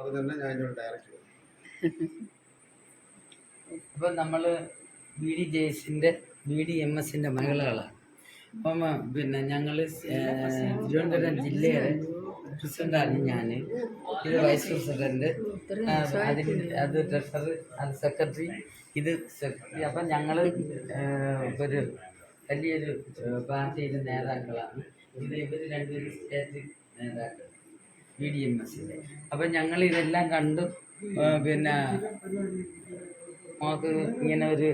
പറഞ്ഞതന്നെ ഞാൻ ഇതിനോട് ഡയറക്റ്റ് അപ്പൊ നമ്മൾ ബി ഡി ജെയ്സിന്റെ ബി ഡി എം എസിന്റെ മകളുകളാണ് അപ്പം പിന്നെ ഞങ്ങൾ ഏഹ്, തിരുവനന്തപുരം ജില്ലയുടെ പ്രസിഡന്റാണ് ഞാൻ ഇത് വൈസ് പ്രസിഡന്റ് അതിന് അത് ട്രഷറർ അത് സെക്രട്ടറി ഇത് സെക്രട്ടറി അപ്പം ഞങ്ങൾ ഒരു വലിയൊരു പാർട്ടിയിലെ നേതാക്കളാണ്. ഇത് ഇവർ രണ്ടുപേരും സ്റ്റേറ്റ് നേതാക്കൾ ബി ഡി എം എസിന്റെ അപ്പം ഞങ്ങൾ ഇതെല്ലാം കണ്ടു പിന്നെ നമുക്ക് ഇങ്ങനെ ഒരു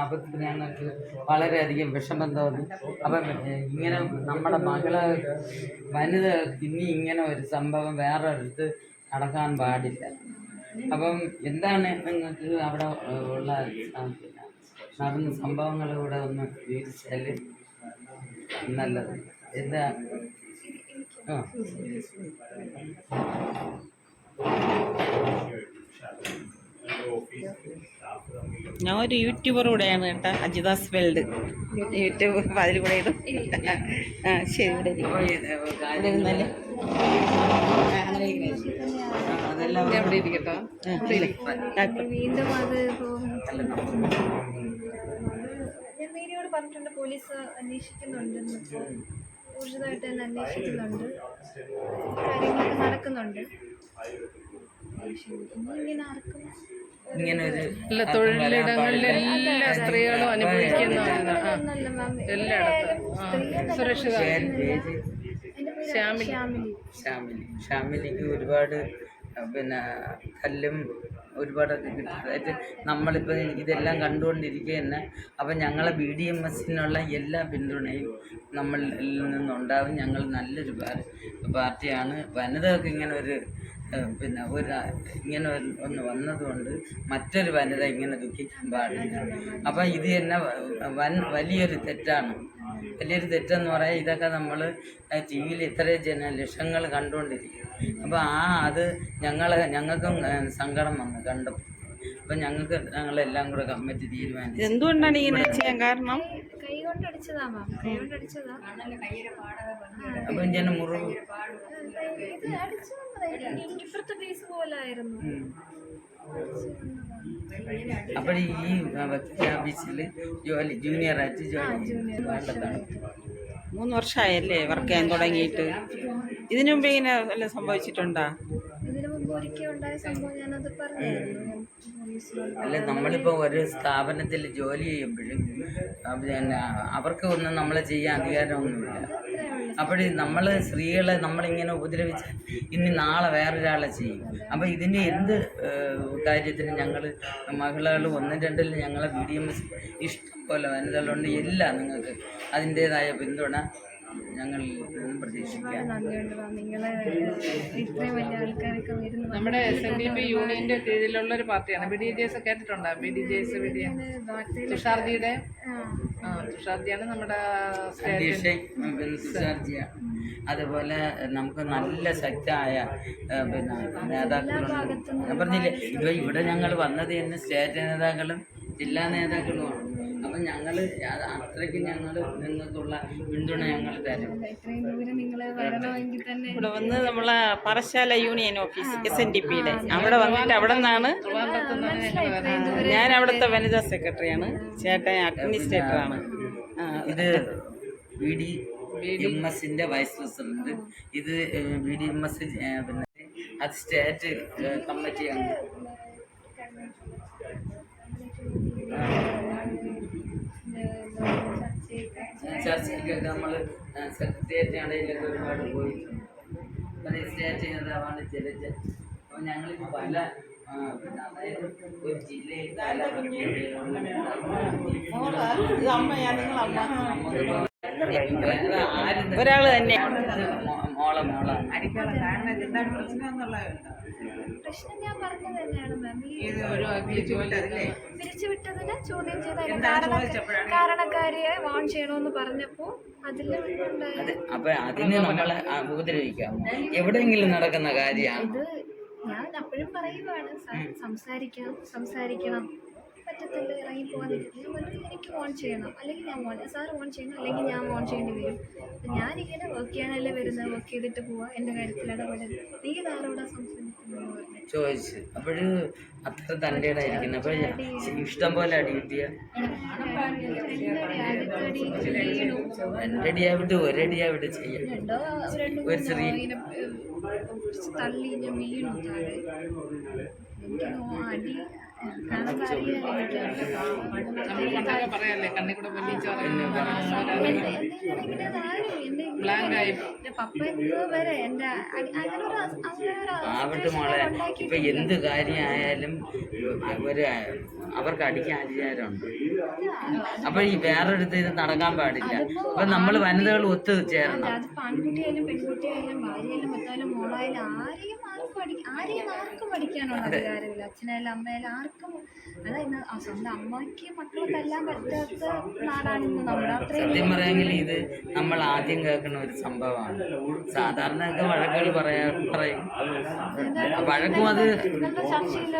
ആപത്തിന് ഞങ്ങൾക്ക് വളരെയധികം വിഷമം തോന്നി. അപ്പം ഇങ്ങനെ നമ്മുടെ മകളെ വനിത ഇനി ഇങ്ങനെ ഒരു സംഭവം വേറെ അടുത്ത് നടക്കാൻ പാടില്ല. അപ്പം എന്താണ് നിങ്ങൾക്ക് അവിടെ ഉള്ള നടന്ന സംഭവങ്ങൾ കൂടെ ഒന്ന് വിവരിച്ചാൽ നല്ലത്. എന്താ ഞാൻ ഒരു യൂട്യൂബർ കൂടെയാണ് കേട്ടോ അജിതാസ് വേൾഡ് യൂട്യൂബ് അതിൽ കൂടെ ഇടും. ആ ശരി ഇവിടെ ഇരിക്ക്. അപ്പോൾ ഇത് ഇവിടെ കാര്യങ്ങൾ ഇരുന്നാൽ ആ, അങ്ങനെ ഇരിക്ക്. അതെല്ലാം അവിടെ ഇരിക്കട്ടോ. വീണ്ടും അത് പറഞ്ഞിട്ടുണ്ട് പോലീസ് അന്വേഷിക്കുന്നുണ്ട് ഊർജിതമായിട്ട് തന്നെ അന്വേഷിക്കുന്നുണ്ട്. കാര്യങ്ങളൊക്കെ നടക്കുന്നുണ്ട്. ഇങ്ങനെ ആർക്കും എല്ലാ സ്ത്രീകളും അനുഭവിക്കുന്നുണ്ട് എല്ലായിടത്തും. സുരക്ഷിത ശ്യാമിലി ഒരുപാട് പിന്നെ കല്ലും ഒരുപാടൊക്കെ കിട്ടിയതായിട്ട് നമ്മളിപ്പോൾ ഇതെല്ലാം കണ്ടുകൊണ്ടിരിക്കുക തന്നെ അപ്പം ഞങ്ങളെ ബി ഡി എം എസിനുള്ള എല്ലാ പിന്തുണയും നമ്മളിൽ നിന്നുണ്ടാവും. ഞങ്ങൾ നല്ലൊരു പാർ- പാർട്ടിയാണ്. വനിതകൾക്ക് ഇങ്ങനെ ഒരു പിന്നെ ഒരു ഇങ്ങനെ ഒന്ന് വന്നതുകൊണ്ട് മറ്റൊരു വനിത ഇങ്ങനെ ദുഃഖിക്കാൻ പാടില്ല. അപ്പം ഇത് തന്നെ വൻ വലിയൊരു തെറ്റാണ്. വലിയൊരു തെറ്റെന്ന് പറയാൻ ഇതൊക്കെ നമ്മൾ ടി വിയിൽ ഇത്രയും ജന ലക്ഷങ്ങൾ കണ്ടുകൊണ്ടിരിക്കും അപ്പോൾ ആ അത് ഞങ്ങൾ ഞങ്ങൾക്കും സങ്കടം വന്നു കണ്ടു അപ്പം ഞങ്ങൾക്ക് ഞങ്ങളെല്ലാം കൂടെ കമ്മിറ്റി തീരുമാനിച്ചു. എന്തുകൊണ്ടാണ് ഇങ്ങനെ ചെയ്യാൻ കാരണം? കൈ കൊണ്ട് അടിച്ചതാ മാം. കൈ കൊണ്ട് അടിച്ചതാ. അപ്പം ഞാൻ മുറിവ്. ഇപ്പുറത്തെ പീസ് പോലായിരുന്നു. അപ്പോൾ ഈ വക്കീൽ ഓഫീസിൽ ജോലി ജൂനിയറായിട്ട് ജോലി വേണ്ടതാണ്. മൂന്ന് വർഷമായല്ലേ വർക്ക് ചെയ്യാൻ തുടങ്ങിയിട്ട്? ഇതിനു മുമ്പ് ഇങ്ങനെ വല്ലതും സംഭവിച്ചിട്ടുണ്ടോ? അല്ല നമ്മളിപ്പോൾ ഒരു സ്ഥാപനത്തിൽ ജോലി ചെയ്യുമ്പോഴും പിന്നെ അവർക്ക് ഒന്നും നമ്മളെ ചെയ്യാൻ അധികാരമൊന്നുമില്ല. അപ്പോൾ നമ്മൾ സ്ത്രീകളെ നമ്മളിങ്ങനെ ഉപദ്രവിച്ച് ഇനി നാളെ വേറൊരാളെ ചെയ്യും. അപ്പോൾ ഇതിന്റെ എന്ത് കാര്യത്തിന് ഞങ്ങൾ മഹിളകൾ ഒന്നും രണ്ടിലും ഞങ്ങളെ ബി ഡി എം എസ് ഇഷ്ടം പോലെ വനിതകളുണ്ട് എല്ലാം നിങ്ങൾക്ക് അതിന്റേതായ പിന്തുണ ഞങ്ങൾ പ്രതീക്ഷിക്കാം. നിങ്ങളെ ഇത്രയും വലിയ ആൾക്കാരൊക്കെ വരുന്നു. നമ്മുടെ എസ് എൻ ഡി പി യൂണിയന്റെ കീഴിലുള്ള ഒരു പാർട്ടിയാണ്. ബി ഡി ജെ എസ് കേട്ടിട്ടുണ്ടോ? B D J S B D തുഷാർജിയുടെ? ആ. തുഷാർജിയാണ് നമ്മുടെ അതുപോലെ നമുക്ക് നല്ല ശക്തമായ പിന്നെ നേതാക്കളുണ്ട്. ഞാൻ പറഞ്ഞില്ലേ ഇപ്പൊ ഇവിടെ ഞങ്ങൾ വന്നത് തന്നെ സ്റ്റേറ്റ് നേതാക്കളും ജില്ലാ നേതാക്കളുമാണ്. അപ്പം ഞങ്ങൾ അത്രയ്ക്ക് ഞങ്ങൾ നിങ്ങൾക്കുള്ള പിന്തുണ ഞങ്ങൾ തരും. ഇത്രയും ദൂരം നിങ്ങളെ വരണമെങ്കിൽ തന്നെ ഇവിടെ വന്ന് നമ്മളെ Parassala union office S N D പിയുടെ അവിടെ വന്നിട്ട് അവിടെ നിന്നാണ് ഞാൻ അവിടുത്തെ വനിതാ സെക്രട്ടറിയാണ്. ചേട്ടൻ അഡ്മിനിസ്ട്രേറ്ററാണ്. ആണ് ഇത് ബി ഡി എം എസിന്റെ വൈസ് പ്രസിഡന്റ്. ഇത് ബി ഡി എം എസ് പിന്നെ അത് സ്റ്റേറ്റ് കമ്മിറ്റിയാണ്. ചർച്ചയ്ക്കൊക്കെ നമ്മൾ സെക്രട്ടേറിയറ്റ് ഇടയിലൊക്കെ ഒരുപാട് പോയിട്ടുണ്ട് സ്റ്റേറ്റ് നേതാവാണ് ജലജ അപ്പോൾ ഞങ്ങളിപ്പോൾ പല അതായത് ഒരു ജില്ലയിൽ ആരും തന്നെ- മോളെ മോളാണ് പ്രശ്നം ഞാൻ പറഞ്ഞത് തന്നെയാണ് മാം പിരിച്ചുവിട്ടതിന് ചോദ്യം ചെയ്ത കാരണ കാരണക്കാരിയെ വാൺ ചെയ്യണമെന്ന് പറഞ്ഞപ്പോൾ അതിൽ ഉണ്ടായ അത് അപ്പൊ അതിന് നമ്മളെ ഉപദ്രവിക്കാം. എവിടെയെങ്കിലും നടക്കുന്ന കാര്യമാണ് ഇത് ഞാൻ അപ്പോഴും പറയുവാണ് സംസാരിക്കണം സംസാരിക്കണം. പറ്റത്തില്ല ഇറങ്ങി പോകാൻ പറഞ്ഞു എനിക്ക് ഓൺ ചെയ്യണം. അല്ലെങ്കിൽ ഞാൻ ഓൺ സാർ ഓൺ ചെയ്യണം അല്ലെങ്കിൽ ഞാൻ ഓൺ ചെയ്യേണ്ടി വരും. ഞാനിങ്ങനെ വർക്ക് ചെയ്യാനല്ലേ വരുന്നത്? വർക്ക് ചെയ്തിട്ട് പോവാ. എന്റെ കാര്യത്തിൽ നീ ഇതാരോടാ സംസാരിക്കുന്നത്? ചോദിച്ചു. അപ്പോഴ് അത്ര തന്റെ ഇടായിരിക്കുന്നു അപ്പോൾ ഇഷ്ടം പോലെ അടി കിട്ടിയ? അടിക്കടി വീണു റെഡിയാവിട്ട് റെഡിയാവിട്ട് ചെയ്യാം ഒരു ചെറിയ- തള്ളി ഞാൻ വീണു താഴെ. എനിക്ക് അടി. കണ്ണി പറയാല്ലേ? കണ്ണിൽ കൂടെ പൊന്നിച്ച് ആവട്ടെ മോളെ ഇപ്പൊ എന്ത് കാര്യമായാലും അവർ അവർക്ക് അടിക്കാൻ അധികാരമുണ്ട്. അപ്പൊ ഈ വേറൊരിടത്ത് ഇത് നടക്കാൻ പാടില്ല. അപ്പൊ നമ്മൾ വനിതകൾ ഒത്തു ചേരണം. പെൺകുട്ടിയായാലും ഭാര്യയായാലും മൊത്തമായാലും മോളായാലും ആരെയും ആരെയും ആർക്കും പഠിക്കാനുള്ള അധികാരമില്ല. അച്ഛനായാലും അമ്മയായാലും ആർക്കും അതായത് സ്വന്തം അമ്മയ്ക്ക് മക്കളെ തല്ലാൻ പറ്റാത്ത നാടാണിന്ന് നമ്മുടെ അത്രയും സത്യം പറയാമെങ്കിൽ ഇത് നമ്മൾ ആദ്യം കേൾക്കുന്ന ഒരു സംഭവമാണ്. സാധാരണ ഒക്കെ വഴക്കുകൾ പറയാ പറയും. വഴക്കും അത് നമ്മുടെ ചർച്ചയിൽ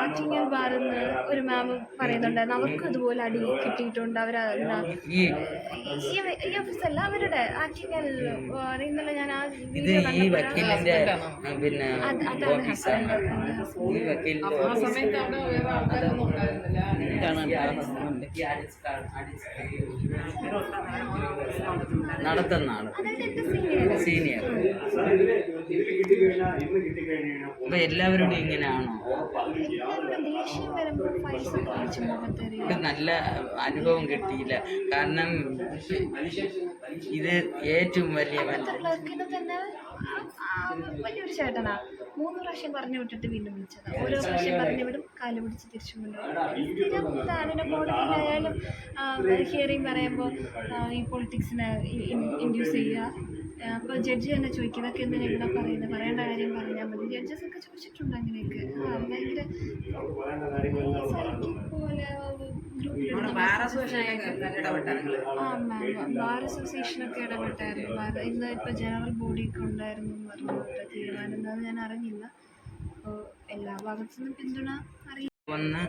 ആറ്റിങ്ങൽ ബാറിന്ന് ഒരു മാം പറയുന്നുണ്ടായിരുന്നു. അവർക്ക് ഇതുപോലെ അടി കിട്ടിയിട്ടുണ്ട്. അവർ ഈ ഈ ഓഫീസ് അല്ല അവരുടെ ആറ്റിങ്ങൽ ഇന്നലെ ഞാൻ ആ ഇത് ഈ വക്കീലിന്റെ പിന്നെ നടത്തുന്ന ആൾ സീനിയർ? അപ്പൊ എല്ലാവരോടും ഇങ്ങനെയാണോ? നല്ല അനുഭവം കിട്ടിയില്ല. കാരണം ഇത് ഏറ്റവും വലിയ വലിയൊരു ചേട്ടനാ. മൂന്ന് പ്രാവശ്യം പറഞ്ഞു വിട്ടിട്ട് വീണ്ടും വിളിച്ചതാ. ഓരോ പ്രാവശ്യം പറഞ്ഞു വിടും കാൽ പിടിച്ച് തിരിച്ചു കൊണ്ടുപോകും ഇതാണ് കോടതിയിലായാലും ഹിയറിംഗ് പറയുമ്പോൾ ഈ പൊളിറ്റിക്സിനെ ഇൻഡ്യൂസ് ചെയ്യുക. അപ്പോൾ ജഡ്ജി തന്നെ ചോദിക്കും ഇതൊക്കെ എന്തിനാ ഇവിടെ പറയുന്നത്? പറയേണ്ട കാര്യം പറഞ്ഞാൽ മതി. ജഡ്ജസ് ഒക്കെ ചോദിച്ചിട്ടുണ്ട് അങ്ങനെയൊക്കെ. ഭയങ്കര ആ മാം. ബാർ അസോസിയേഷനൊക്കെ ഇടപെട്ടായിരുന്നു. ബാർ ഇന്ന് ഇപ്പോൾ ജനറൽ ബോഡിയൊക്കെ ഉണ്ടായിരുന്നു എന്ന് പറഞ്ഞിട്ട് തീരുമാനം എന്താണെന്ന് ഞാൻ അറിഞ്ഞില്ല. അപ്പോൾ എല്ലാ ഭാഗത്തു നിന്നും പിന്തുണ അറിയാം വന്ന്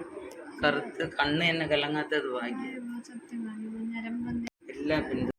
കറുത്ത് കണ്ണ് തന്നെ കലങ്ങാത്തത് വാങ്ങി സത്യം എല്ലാ പിന്തുണ